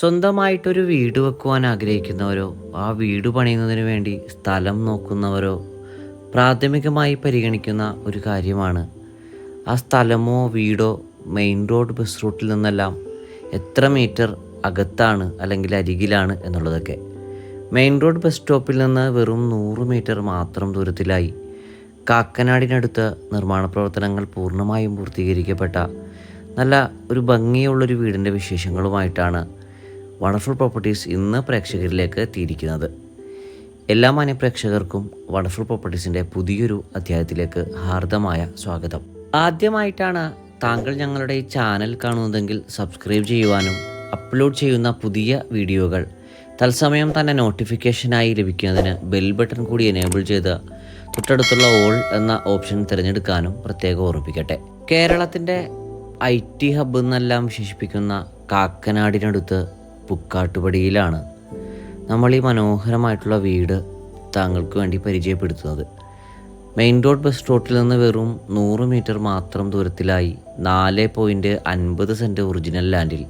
സ്വന്തമായിട്ടൊരു വീട് വെക്കുവാൻ ആഗ്രഹിക്കുന്നവരോ ആ വീട് പണിയുന്നതിന് വേണ്ടി സ്ഥലം നോക്കുന്നവരോ പ്രാഥമികമായി പരിഗണിക്കുന്ന ഒരു കാര്യമാണ്. ആ സ്ഥലമോ വീടോ മെയിൻ റോഡ് ബസ് റൂട്ടിൽ നിന്നെല്ലാം എത്ര മീറ്റർ അകത്താണ് അല്ലെങ്കിൽ അരികിലാണ് എന്നുള്ളതൊക്കെ. മെയിൻ റോഡ് ബസ് സ്റ്റോപ്പിൽ നിന്ന് വെറും നൂറ് മീറ്റർ മാത്രം ദൂരത്തിലായി കാക്കനാടിനടുത്ത് നിർമ്മാണ പ്രവർത്തനങ്ങൾ പൂർണമായും പൂർത്തീകരിക്കപ്പെട്ട നല്ല ഒരു ഭംഗിയുള്ളൊരു വീടിന്റെ വിശേഷങ്ങളുമായിട്ടാണ് വണ്ടർഫുൾ പ്രോപ്പർട്ടീസ് ഇന്ന് പ്രേക്ഷകരിലേക്ക് എത്തിയിരിക്കുന്നത്. എല്ലാ മാന്യ പ്രേക്ഷകർക്കും വണ്ടർഫുൾ പ്രോപ്പർട്ടീസിന്റെ പുതിയൊരു അധ്യായത്തിലേക്ക് ഹാർദമായ സ്വാഗതം. ആദ്യമായിട്ടാണ് താങ്കൾ ഞങ്ങളുടെ ഈ ചാനൽ കാണുന്നതെങ്കിൽ സബ്സ്ക്രൈബ് ചെയ്യുവാനും അപ്ലോഡ് ചെയ്യുന്ന പുതിയ വീഡിയോകൾ തത്സമയം തന്നെ നോട്ടിഫിക്കേഷനായി ലഭിക്കുന്നതിന് ബെൽ ബട്ടൺ കൂടി എനേബിൾ ചെയ്ത് തൊട്ടടുത്തുള്ള ഓൾ എന്ന ഓപ്ഷൻ തിരഞ്ഞെടുക്കാനും പ്രത്യേകം ഓർമ്മിപ്പിക്കട്ടെ. കേരളത്തിന്റെ ഐ ടി ഹബ്ബ് എന്നെല്ലാം വിശേഷിപ്പിക്കുന്ന കാക്കനാടിനടുത്ത് പുക്കാട്ടുപടിയിലാണ് നമ്മൾ ഈ മനോഹരമായിട്ടുള്ള വീട് താങ്കൾക്ക് വേണ്ടി പരിചയപ്പെടുത്തുന്നത്. മെയിൻ റോഡ് ബസ് റൂട്ടിൽ നിന്ന് വെറും നൂറ് മീറ്റർ മാത്രം ദൂരത്തിലായി നാല് പോയിന്റ് അൻപത് സെന്റ് ഒറിജിനൽ ലാൻഡിൽ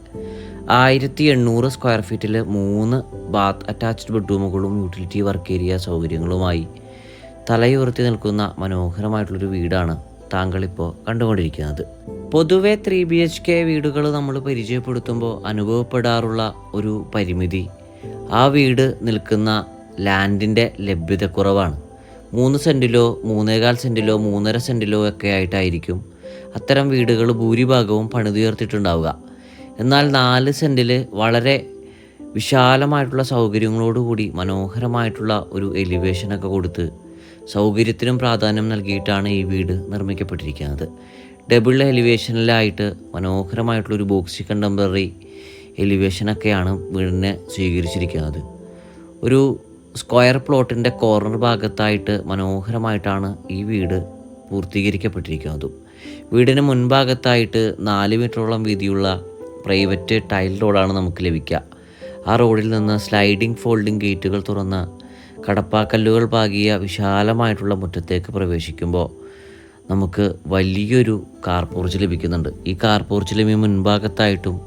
ആയിരത്തി എണ്ണൂറ് സ്ക്വയർ ഫീറ്റിൽ മൂന്ന് ബാത്ത് അറ്റാച്ച്ഡ് ബെഡ്റൂമുകളും യൂട്ടിലിറ്റി വർക്ക് ഏരിയ സൗകര്യങ്ങളുമായി തലയുയർത്തി നിൽക്കുന്ന മനോഹരമായിട്ടുള്ളൊരു വീടാണ് താങ്കളിപ്പോൾ കണ്ടുകൊണ്ടിരിക്കുന്നത്. പൊതുവെ ത്രീ ബി എച്ച് കെ വീടുകൾ നമ്മൾ പരിചയപ്പെടുത്തുമ്പോൾ അനുഭവപ്പെടാറുള്ള ഒരു പരിമിതി. ആ വീട് നിൽക്കുന്ന ലാൻഡിന്റെ ലഭ്യതക്കുറവാണ് മൂന്ന് സെന്റിലോ മൂന്നേകാൽ സെന്റിലോ മൂന്നര സെന്റിലോ ഒക്കെ ആയിട്ടായിരിക്കും അത്തരം വീടുകൾ ഭൂരിഭാഗവും പണിതുയർത്തിയിട്ടുണ്ടാവുക എന്നാൽ നാല് സെന്റിൽ വളരെ വിശാലമായിട്ടുള്ള സൗകര്യങ്ങളോടുകൂടി മനോഹരമായിട്ടുള്ള ഒരു എലിവേഷനൊക്കെ കൊടുത്ത് സൗകര്യത്തിനും പ്രാധാന്യം നൽകിയിട്ടാണ് ഈ വീട് നിർമ്മിക്കപ്പെട്ടിരിക്കുന്നത്. ഡബിൾ എലിവേഷനിലായിട്ട് മനോഹരമായിട്ടുള്ളൊരു ബോക്സി കണ്ടംപററി എലിവേഷനൊക്കെയാണ് വീടിനെ സ്വീകരിച്ചിരിക്കുന്നത്. ഒരു സ്ക്വയർ പ്ലോട്ടിന്റെ കോർണർ ഭാഗത്തായിട്ട് മനോഹരമായിട്ടാണ് ഈ വീട് പൂർത്തീകരിക്കപ്പെട്ടിരിക്കുന്നത്. വീടിന് മുൻഭാഗത്തായിട്ട് നാല് മീറ്ററോളം വീതിയുള്ള പ്രൈവറ്റ് ടൈൽ റോഡാണ് നമുക്ക് ലഭിക്കുക. ആ റോഡിൽ നിന്ന് സ്ലൈഡിംഗ് ഫോൾഡിംഗ് ഗേറ്റുകൾ തുറന്ന് കടപ്പാക്കല്ലുകൾ പാകിയ വിശാലമായിട്ടുള്ള മുറ്റത്തേക്ക് പ്രവേശിക്കുമ്പോൾ നമുക്ക് വലിയൊരു കാർ പോർച്ച് ലഭിക്കുന്നുണ്ട്. ഈ കാർ പോർച്ചിലും മുൻഭാഗത്തായിട്ടും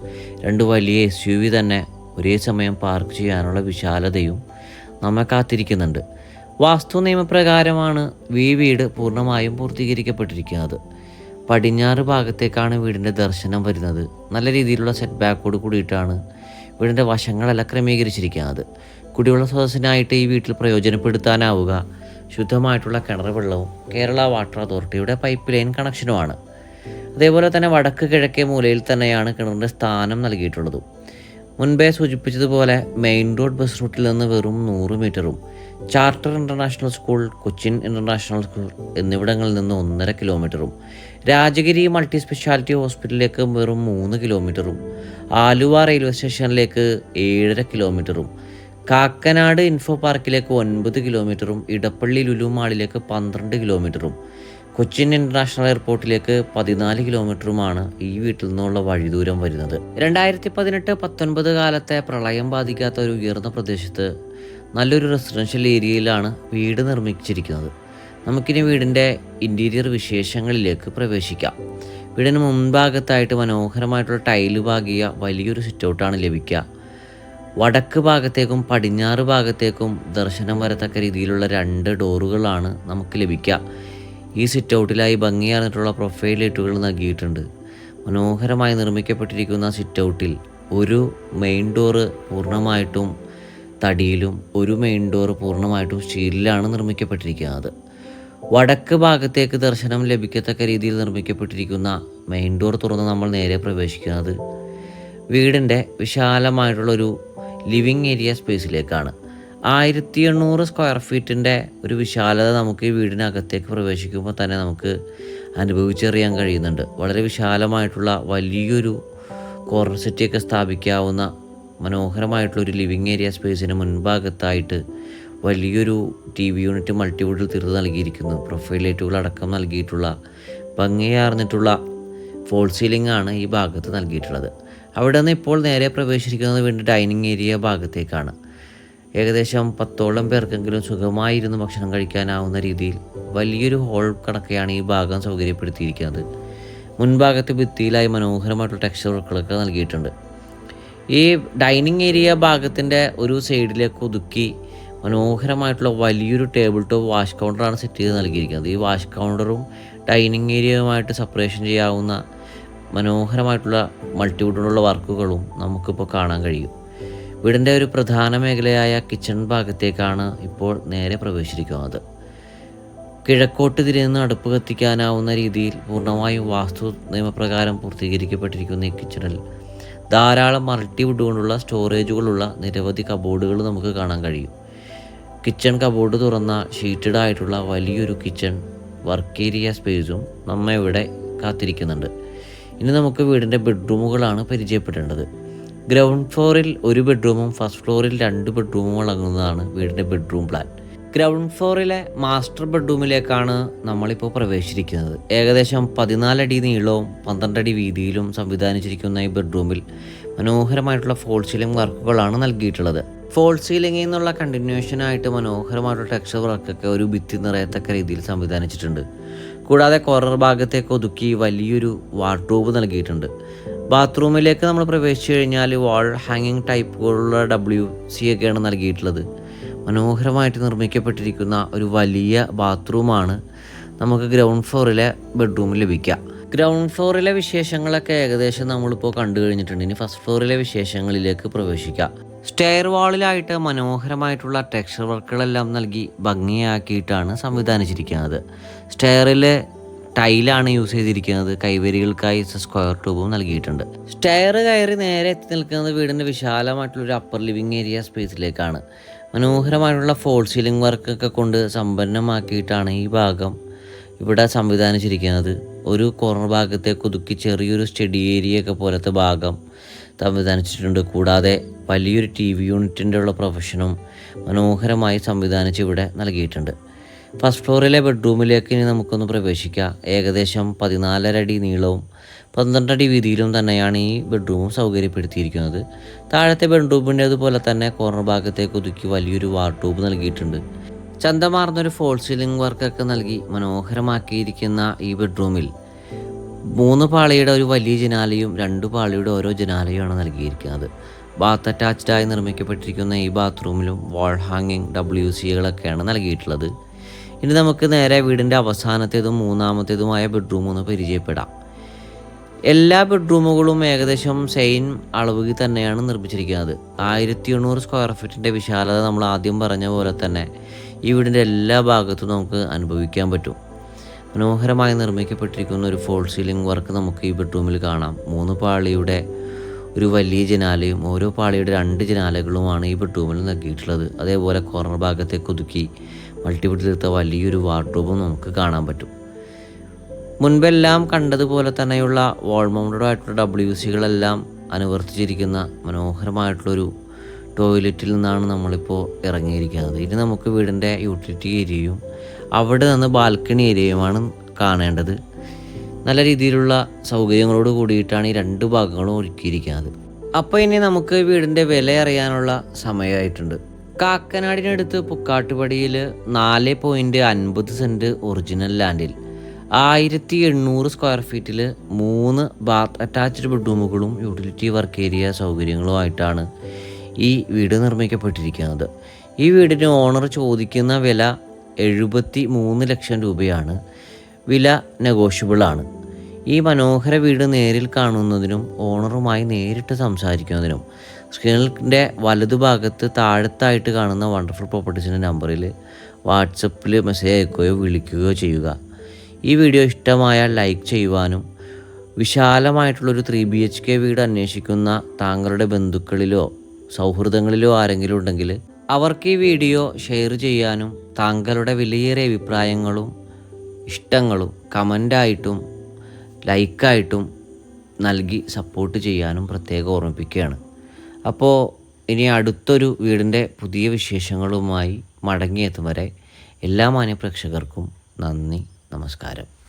രണ്ട് വലിയ എസ് യു വി തന്നെ ഒരേ സമയം പാർക്ക് ചെയ്യാനുള്ള വിശാലതയും നമ്മെ കാത്തിരിക്കുന്നുണ്ട്. വാസ്തു നിയമപ്രകാരമാണ് ഈ വീട് പൂർണമായും പൂർത്തീകരിക്കപ്പെട്ടിരിക്കുന്നത്. പടിഞ്ഞാറ് ഭാഗത്തേക്കാണ് വീടിന്റെ ദർശനം വരുന്നത്. നല്ല രീതിയിലുള്ള സെറ്റ് ബാക്കോട് കൂടിയിട്ടാണ് വീടിന്റെ വശങ്ങളെല്ലാം ക്രമീകരിച്ചിരിക്കുന്നത്. കുടിവെള്ള സ്രോതസ്സിനായിട്ട് ഈ വീട്ടിൽ പ്രയോജനപ്പെടുത്താനാവുക ശുദ്ധമായിട്ടുള്ള കിണർ വെള്ളവും കേരള വാട്ടർ അതോറിറ്റിയുടെ പൈപ്പ് ലൈൻ കണക്ഷനുമാണ് അതേപോലെ തന്നെ വടക്ക് കിഴക്കേ മൂലയിൽ തന്നെയാണ് കിണറിന്റെ സ്ഥാനം നൽകിയിട്ടുള്ളത്. മുൻപേ സൂചിപ്പിച്ചതുപോലെ മെയിൻ റോഡ് ബസ് റൂട്ടിൽ നിന്ന് വെറും നൂറ് മീറ്ററും charter international school Cochin international school എന്നിവിടങ്ങളിൽ നിന്ന് ഒന്നര കിലോമീറ്ററും രാജഗിരി മൾട്ടി സ്പെഷ്യാലിറ്റി ഹോസ്പിറ്റലിലേക്ക് വെറും മൂന്ന് കിലോമീറ്ററും ആലുവ റെയിൽവേ സ്റ്റേഷനിലേക്ക് ഏഴര കിലോമീറ്ററും കാക്കനാട് ഇൻഫോ പാർക്കിലേക്ക് ഒൻപത് കിലോമീറ്ററും ഇടപ്പള്ളി ലുലുമാളിലേക്ക് പന്ത്രണ്ട് കിലോമീറ്ററും കൊച്ചിൻ ഇന്റർനാഷണൽ എയർപോർട്ടിലേക്ക് പതിനാല് കിലോമീറ്ററുമാണ് ഈ വീട്ടിൽ നിന്നുള്ള വഴിദൂരം വരുന്നത്. രണ്ടായിരത്തി പതിനെട്ട് പത്തൊൻപത് കാലത്തെ പ്രളയം ബാധിക്കാത്ത ഒരു ഉയർന്ന പ്രദേശത്ത് നല്ലൊരു റെസിഡൻഷ്യൽ ഏരിയയിലാണ് വീട് നിർമ്മിച്ചിരിക്കുന്നത്. നമുക്കിനി വീടിന്റെ ഇന്റീരിയർ വിശേഷങ്ങളിലേക്ക് പ്രവേശിക്കാം. വീടിന് മുൻഭാഗത്തായിട്ട് മനോഹരമായിട്ടുള്ള ടൈൽ പാകിയ വലിയൊരു സിറ്റൗട്ടാണ് ലഭിക്കുക. വടക്ക് ഭാഗത്തേക്കും പടിഞ്ഞാറ് ഭാഗത്തേക്കും ദർശനം വരത്തക്ക രീതിയിലുള്ള രണ്ട് ഡോറുകളാണ് നമുക്ക് ലഭിക്കുക. ഈ സിറ്റ് ഔട്ടിലായി ഭംഗിയാർന്നിട്ടുള്ള പ്രൊഫൈൽ ലൈറ്റുകൾ നൽകിയിട്ടുണ്ട്. മനോഹരമായി നിർമ്മിക്കപ്പെട്ടിരിക്കുന്ന സിറ്റ് ഔട്ടിൽ ഒരു മെയിൻ ഡോറ് പൂർണമായിട്ടും തടിയിലും ഒരു മെയിൻ ഡോറ് പൂർണമായിട്ടും സ്റ്റീലിലാണ് നിർമ്മിക്കപ്പെട്ടിരിക്കുന്നത്. വടക്ക് ഭാഗത്തേക്ക് ദർശനം ലഭിക്കത്തക്ക രീതിയിൽ നിർമ്മിക്കപ്പെട്ടിരിക്കുന്ന മെയിൻ ഡോർ തുറന്ന് നമ്മൾ നേരെ പ്രവേശിക്കുന്നത് വീടിന്റെ വിശാലമായിട്ടുള്ളൊരു ലിവിങ് ഏരിയ സ്പേസിലേക്കാണ്. ആയിരത്തി എണ്ണൂറ് സ്ക്വയർ ഫീറ്റിന്റെ ഒരു വിശാലത നമുക്ക് ഈ വീടിനകത്തേക്ക് പ്രവേശിക്കുമ്പോൾ തന്നെ നമുക്ക് അനുഭവിച്ചറിയാൻ കഴിയുന്നുണ്ട്. വളരെ വിശാലമായിട്ടുള്ള വലിയൊരു കോർണർ സ്ഥാപിക്കാവുന്ന മനോഹരമായിട്ടുള്ളൊരു ലിവിങ് ഏരിയ സ്പേസിന് മുൻഭാഗത്തായിട്ട് വലിയൊരു ടി വി യൂണിറ്റ് മൾട്ടിവുഡിൽ തീർത്ത് നൽകിയിരിക്കുന്നു. പ്രൊഫൈൽ ലൈറ്റുകൾ അടക്കം നൽകിയിട്ടുള്ള ഭംഗിയാർന്നിട്ടുള്ള ഫോൾ സീലിംഗ് ആണ് ഈ ഭാഗത്ത് നൽകിയിട്ടുള്ളത്. അവിടെ നിന്ന് ഇപ്പോൾ നേരെ പ്രവേശിക്കുന്നത് വീണ്ടും ഡൈനിങ് ഏരിയ ഭാഗത്തേക്കാണ്. ഏകദേശം പത്തോളം പേർക്കെങ്കിലും സുഖമായിരുന്നു ഭക്ഷണം കഴിക്കാനാവുന്ന രീതിയിൽ വലിയൊരു ഹോൾ കണക്കെയാണ് ഈ ഭാഗം സൗകര്യപ്പെടുത്തിയിരിക്കുന്നത്. മുൻഭാഗത്തെ ഭിത്തിയിലായി മനോഹരമായിട്ടുള്ള ടെക്സ്ചർ വർക്കുകളൊക്കെ നൽകിയിട്ടുണ്ട്. ഈ ഡൈനിങ് ഏരിയ ഭാഗത്തിന്റെ ഒരു സൈഡിലേക്ക് ഒതുക്കി മനോഹരമായിട്ടുള്ള വലിയൊരു ടേബിൾ ടോപ്പ് വാഷ് കൗണ്ടറാണ് സെറ്റ് ചെയ്ത് നൽകിയിരിക്കുന്നത്. ഈ വാഷ് കൗണ്ടറും ഡൈനിങ് ഏരിയയുമായിട്ട് സെപ്പറേഷൻ ചെയ്യാവുന്ന മനോഹരമായിട്ടുള്ള മൾട്ടിവുഡിലുള്ള വർക്കുകളും നമുക്കിപ്പോൾ കാണാൻ കഴിയും. വീടിന്റെ ഒരു പ്രധാന മേഖലയായ കിച്ചൺ ഭാഗത്തേക്കാണ് ഇപ്പോൾ നേരെ പ്രവേശിച്ചിരിക്കുന്നത്. കിഴക്കോട്ട് തിരിയുന്ന അടുപ്പ് കത്തിക്കാനാവുന്ന രീതിയിൽ പൂർണമായും വാസ്തു നിയമപ്രകാരം പൂർത്തീകരിക്കപ്പെട്ടിരിക്കുന്ന ഈ കിച്ചണിൽ ധാരാളം മൾട്ടിവുഡ് കൊണ്ടുള്ള സ്റ്റോറേജുകളുള്ള നിരവധി കബോർഡുകൾ നമുക്ക് കാണാൻ കഴിയും. കിച്ചൺ കബോർഡ് തുറന്ന ഷീറ്റഡ് ആയിട്ടുള്ള വലിയൊരു കിച്ചൺ വർക്ക് ഏരിയ സ്പേസും നമ്മെ ഇവിടെ കാത്തിരിക്കുന്നുണ്ട്. ഇനി നമുക്ക് വീടിന്റെ ബെഡ്റൂമുകളാണ് പരിചയപ്പെടേണ്ടത്. ഗ്രൗണ്ട് ഫ്ലോറിൽ ഒരു ബെഡ്റൂമും ഫസ്റ്റ് ഫ്ലോറിൽ രണ്ട് ബെഡ്റൂമും അടങ്ങുന്നതാണ് വീടിന്റെ ബെഡ്റൂം പ്ലാൻ. ഗ്രൗണ്ട് ഫ്ലോറിലെ മാസ്റ്റർ ബെഡ്റൂമിലേക്കാണ് നമ്മളിപ്പോൾ പ്രവേശിച്ചിരിക്കുന്നത്. ഏകദേശം പതിനാലടി നീളവും പന്ത്രണ്ടടി വീതിയിലും സംവിധാനിച്ചിരിക്കുന്ന ഈ ബെഡ്റൂമിൽ മനോഹരമായിട്ടുള്ള ഫോൾ സീലിംഗ് വർക്കുകളാണ് നൽകിയിട്ടുള്ളത്. ഫോൾ സീലിംഗിൽ നിന്നുള്ള കണ്ടിന്യൂഷനായിട്ട് മനോഹരമായിട്ടുള്ള ടെക്സ്ചർ വർക്കൊക്കെ ഒരു ഭിത്തി നിറയത്തക്ക രീതിയിൽ സംവിധാനിച്ചിട്ടുണ്ട്. കൂടാതെ കോർണർ ഭാഗത്തേക്ക് ഒതുക്കി വലിയൊരു വാർഡ്രോബ് നൽകിയിട്ടുണ്ട്. ബാത്റൂമിലേക്ക് നമ്മൾ പ്രവേശിച്ചു കഴിഞ്ഞാൽ വാൾ ഹാങ്ങിങ് ടൈപ്പുകളുള്ള ഡബ്ല്യു സി ഒക്കെയാണ് നൽകിയിട്ടുള്ളത്. മനോഹരമായിട്ട് നിർമ്മിക്കപ്പെട്ടിരിക്കുന്ന ഒരു വലിയ ബാത്റൂമാണ് നമുക്ക് ഗ്രൗണ്ട് ഫ്ലോറിലെ ബെഡ്റൂമിൽ ലഭിക്കുക. ഗ്രൗണ്ട് ഫ്ലോറിലെ വിശേഷങ്ങളൊക്കെ ഏകദേശം നമ്മളിപ്പോൾ കണ്ടു കഴിഞ്ഞിട്ടുണ്ട്. ഇനി ഫസ്റ്റ് ഫ്ലോറിലെ വിശേഷങ്ങളിലേക്ക് പ്രവേശിക്കാം. സ്റ്റെയർ വാളിലായിട്ട് മനോഹരമായിട്ടുള്ള ടെക്സ്ചർ വർക്കുകളെല്ലാം നൽകി ഭംഗിയാക്കിയിട്ടാണ് സംവിധാനിച്ചിരിക്കുന്നത്. സ്റ്റെയറിൽ ടൈലാണ് യൂസ് ചെയ്തിരിക്കുന്നത്. കൈവരികൾക്കായി സ്ക്വയർ ട്യൂബും നൽകിയിട്ടുണ്ട്. സ്റ്റെയർ കയറി നേരെ എത്തി നിൽക്കുന്നത് വീടിന്റെ വിശാലമായിട്ടുള്ള ഒരു അപ്പർ ലിവിങ് ഏരിയ സ്പേസിലേക്കാണ് മനോഹരമായിട്ടുള്ള ഫോൾ സീലിംഗ് വർക്കൊക്കെ കൊണ്ട് സമ്പന്നമാക്കിയിട്ടാണ് ഈ ഭാഗം ഇവിടെ സംവിധാനിച്ചിരിക്കുന്നത്. ഒരു കോർണർ ഭാഗത്തെ ഒതുക്കി ചെറിയൊരു സ്റ്റഡി ഏരിയ ഒക്കെ പോലത്തെ ഭാഗം സംവിധാനിച്ചിട്ടുണ്ട്. കൂടാതെ വലിയൊരു ടി വി യൂണിറ്റിന്റെ ഉള്ള പ്രൊഫഷനും മനോഹരമായി സംവിധാനിച്ച് ഇവിടെ നൽകിയിട്ടുണ്ട്. ഫസ്റ്റ് ഫ്ലോറിലെ ബെഡ്റൂമിലേക്ക് ഇനി നമുക്കൊന്ന് പ്രവേശിക്കാം. ഏകദേശം പതിനാലര അടി നീളവും പന്ത്രണ്ടടി വീതിയിലും തന്നെയാണ് ഈ ബെഡ്റൂമും സൗകര്യപ്പെടുത്തിയിരിക്കുന്നത്. താഴത്തെ ബെഡ്റൂമിന്റെ അതുപോലെ തന്നെ കോർണർ ഭാഗത്തേക്ക് ഒതുക്കി വലിയൊരു വാർഡ്രോബ് നൽകിയിട്ടുണ്ട്. ചന്തമാർന്നൊരു ഫോൾ സീലിംഗ് വർക്കൊക്കെ നൽകി മനോഹരമാക്കിയിരിക്കുന്ന ഈ ബെഡ്റൂമിൽ മൂന്ന് പാളിയുടെ ഒരു വലിയ ജനാലയും രണ്ട് പാളിയുടെ ഓരോ ജനാലയുമാണ് നൽകിയിരിക്കുന്നത്. ബാത്ത് അറ്റാച്ച്ഡായി നിർമ്മിക്കപ്പെട്ടിരിക്കുന്ന ഈ ബാത്റൂമിലും വാൾ ഹാങ്ങിങ് ഡബ്ല്യു സികളൊക്കെയാണ് നൽകിയിട്ടുള്ളത്. ഇനി നമുക്ക് നേരെ വീടിന്റെ അവസാനത്തേതും മൂന്നാമത്തേതുമായ ബെഡ്റൂം ഒന്ന് പരിചയപ്പെടാം. എല്ലാ ബെഡ്റൂമുകളും ഏകദേശം സെയിം അളവിൽ തന്നെയാണ് നിർമ്മിച്ചിരിക്കുന്നത്. ആയിരത്തി എണ്ണൂറ് സ്ക്വയർ ഫീറ്റിന്റെ വിശാലത നമ്മൾ ആദ്യം പറഞ്ഞ പോലെ തന്നെ ഈ വീടിന്റെ എല്ലാ ഭാഗത്തും നമുക്ക് അനുഭവിക്കാൻ പറ്റും. മനോഹരമായി നിർമ്മിക്കപ്പെട്ടിരിക്കുന്ന ഒരു ഫോൾ സീലിംഗ് വർക്ക് നമുക്ക് ഈ ബെഡ്റൂമിൽ കാണാം. മൂന്ന് പാളിയുടെ ഒരു വലിയ ജനാലയും ഓരോ പാളിയുടെ രണ്ട് ജനാലകളുമാണ് ഈ ബെഡ്റൂമിൽ നൽകിയിട്ടുള്ളത്. അതേപോലെ കോർണർ ഭാഗത്തെ ഒതുക്കി മൾട്ടിപ്പിൾ തീർത്ത വലിയൊരു വാർഡ്രോബും നമുക്ക് കാണാൻ പറ്റും. മുൻപെല്ലാം കണ്ടതുപോലെ തന്നെയുള്ള വാൾ മൗണ്ടഡ് ആയിട്ടുള്ള ഡബ്ല്യു സികളെല്ലാം അനുവർത്തിച്ചിരിക്കുന്ന മനോഹരമായിട്ടുള്ളൊരു ടോയ്ലറ്റിൽ നിന്നാണ് നമ്മളിപ്പോൾ ഇറങ്ങിയിരിക്കുന്നത്. ഇനി നമുക്ക് വീടിന്റെ യൂട്ടിലിറ്റി ഏരിയയും അവിടെ നിന്ന് ബാൽക്കണി ഏരിയയുമാണ് കാണേണ്ടത്. നല്ല രീതിയിലുള്ള സൗകര്യങ്ങളോട് കൂടിയിട്ടാണ് ഈ രണ്ട് ഭാഗങ്ങളും ഒരുക്കിയിരിക്കുന്നത്. അപ്പോൾ ഇനി നമുക്ക് വീടിന്റെ വില അറിയാനുള്ള സമയമായിട്ടുണ്ട്. കാക്കനാടിനടുത്ത് പുക്കാട്ടുപടിയിൽ നാല് പോയിന്റ് അൻപത് സെന്റ് ഒറിജിനൽ ലാൻഡിൽ ആയിരത്തി എണ്ണൂറ് സ്ക്വയർ ഫീറ്റിൽ മൂന്ന് ബാത്ത് അറ്റാച്ച്ഡ് ബെഡ്റൂമുകളും യൂട്ടിലിറ്റി വർക്ക് ഏരിയ സൗകര്യങ്ങളുമായിട്ടാണ് ഈ വീട് നിർമ്മിക്കപ്പെട്ടിരിക്കുന്നത്. ഈ വീടിന് ഓണർ ചോദിക്കുന്ന വില എഴുപത്തി മൂന്ന് ലക്ഷം രൂപയാണ്. വില നെഗോഷ്യബിളാണ് ഈ മനോഹര വീട് നേരിൽ കാണുന്നതിനും ഓണറുമായി നേരിട്ട് സംസാരിക്കുന്നതിനും സ്ക്രീനിന്റെ വലതുഭാഗത്ത് താഴത്തായിട്ട് കാണുന്ന വണ്ടർഫുൾ പ്രോപ്പർട്ടീസിന്റെ നമ്പറിൽ വാട്സപ്പിൽ മെസ്സേജ് അയക്കുകയോ വിളിക്കുകയോ ചെയ്യുക. ഈ വീഡിയോ ഇഷ്ടമായ ലൈക്ക് ചെയ്യുവാനും വിശാലമായിട്ടുള്ളൊരു ത്രീ ബി എച്ച് കെ വീട് അന്വേഷിക്കുന്ന താങ്കളുടെ ബന്ധുക്കളിലോ സൗഹൃദങ്ങളിലോ ആരെങ്കിലും ഉണ്ടെങ്കിൽ അവർക്ക് ഈ വീഡിയോ ഷെയർ ചെയ്യാനും താങ്കളുടെ വിലയേറിയ അഭിപ്രായങ്ങളും ഇഷ്ടങ്ങളും കമന്റായിട്ടും ലൈക്കായിട്ടും നൽകി സപ്പോർട്ട് ചെയ്യാനും പ്രത്യേകം ഓർമ്മിപ്പിക്കുകയാണ്. അപ്പോൾ ഇനി അടുത്തൊരു വീടിന്റെ പുതിയ വിശേഷങ്ങളുമായി മടങ്ങിയെത്തും വരെ എല്ലാ മാന്യപ്രേക്ഷകർക്കും നന്ദി നമസ്കാരം.